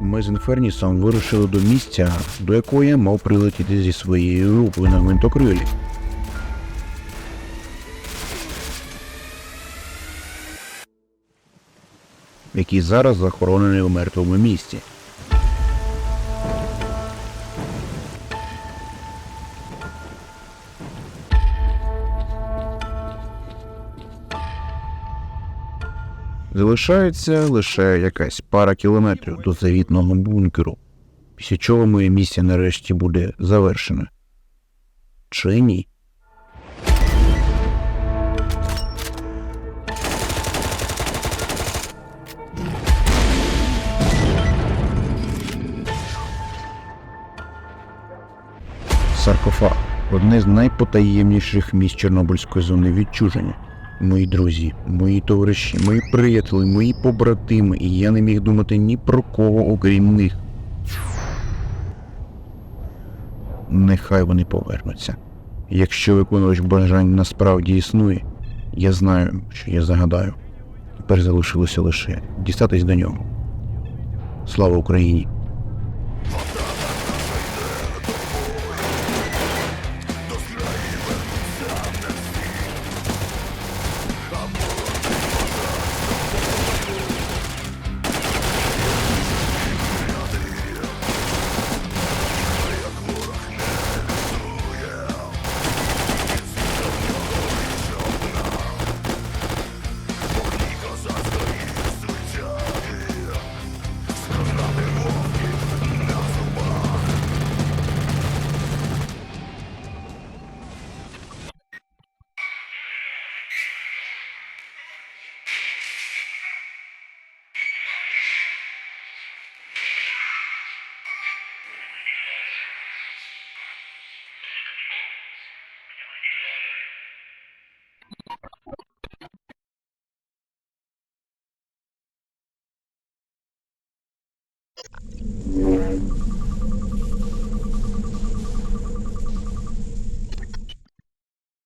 ми з Інфернісом вирушили до місця, до якого я мав прилетіти зі своєю групою на гвинтокрилі. який зараз захоронений у мертвому місці. Залишається лише якась пара кілометрів до завітного бункеру, після чого моя місія нарешті буде завершена. Чи ні? Саркофаг одне з найпотаємніших місць Чорнобильської зони відчуження. Мої друзі, мої товариші, мої приятелі, мої побратими, і я не міг думати ні про кого, окрім них. Нехай вони повернуться. Якщо виконувач бажань насправді існує, я знаю, що я загадаю. Тепер залишилося лише дістатись до нього. Слава Україні!